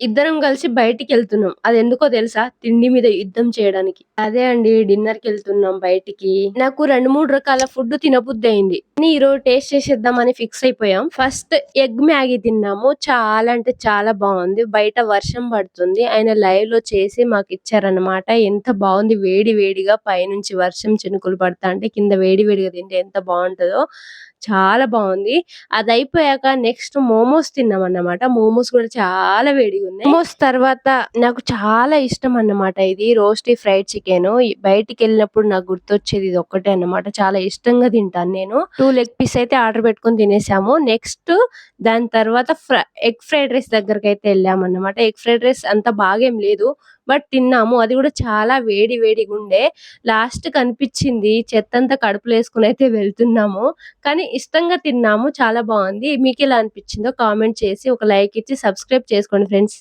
ఇద్దరం కలిసి బయటికి వెళ్తున్నాం అది ఎందుకో తెలుసా? తిండి మీద యుద్ధం చేయడానికి. అదే అండి డిన్నర్కి వెళ్తున్నాం బయటికి. నాకు రెండు మూడు రకాల ఫుడ్ తినబుద్ధి అయింది కానీ ఈ రోజు టేస్ట్ చేసేద్దామని ఫిక్స్ అయిపోయాం. ఫస్ట్ ఎగ్ మ్యాగీ తిన్నాము. చాలా అంటే చాలా బాగుంది. బయట వర్షం పడుతుంది. ఆయన లైవ్లో చేసి మాకు ఇచ్చారన్నమాట. ఎంత బాగుంది. వేడి వేడిగా పైనుంచి వర్షం చినుకులు పడతా అంటే కింద వేడి వేడిగా తింటే ఎంత బాగుంటుందో చాలా బాగుంది. అది అయిపోయాక నెక్స్ట్ మోమోస్ తిన్నాం అన్నమాట మోమోస్ కూడా చాలా వేడిగా ఉన్నాయి. మోమోస్ తర్వాత నాకు చాలా ఇష్టం అన్నమాట ఇది. రోస్టీ ఫ్రైడ్ చికెన్ బయటికి వెళ్ళినప్పుడు నాకు గుర్తొచ్చేది ఇది ఒక్కటే అన్నమాట. చాలా ఇష్టంగా తింటాను నేను. టూ టూ లెగ్ పీస్ అయితే ఆర్డర్ పెట్టుకొని తినేసాము. నెక్స్ట్ దాని తర్వాత ఎగ్ ఫ్రైడ్ రైస్ దగ్గరికి అయితే వెళ్ళాము అన్నమాట ఎగ్ ఫ్రైడ్ రైస్ అంత బాగేం లేదు బట్ తిన్నాము. అది కూడా చాలా వేడి వేడిగా ఉండే లాస్ట్ కనిపించింది చెత్త అంతా కడుపులో వేసుకుని అయితే వెళ్తున్నాము. కానీ ఇష్టంగా తిన్నాము చాలా బాగుంది. మీకు ఎలా అనిపించిందో కామెంట్ చేసి ఒక లైక్ ఇచ్చి సబ్స్క్రైబ్ చేసుకోండి ఫ్రెండ్స్.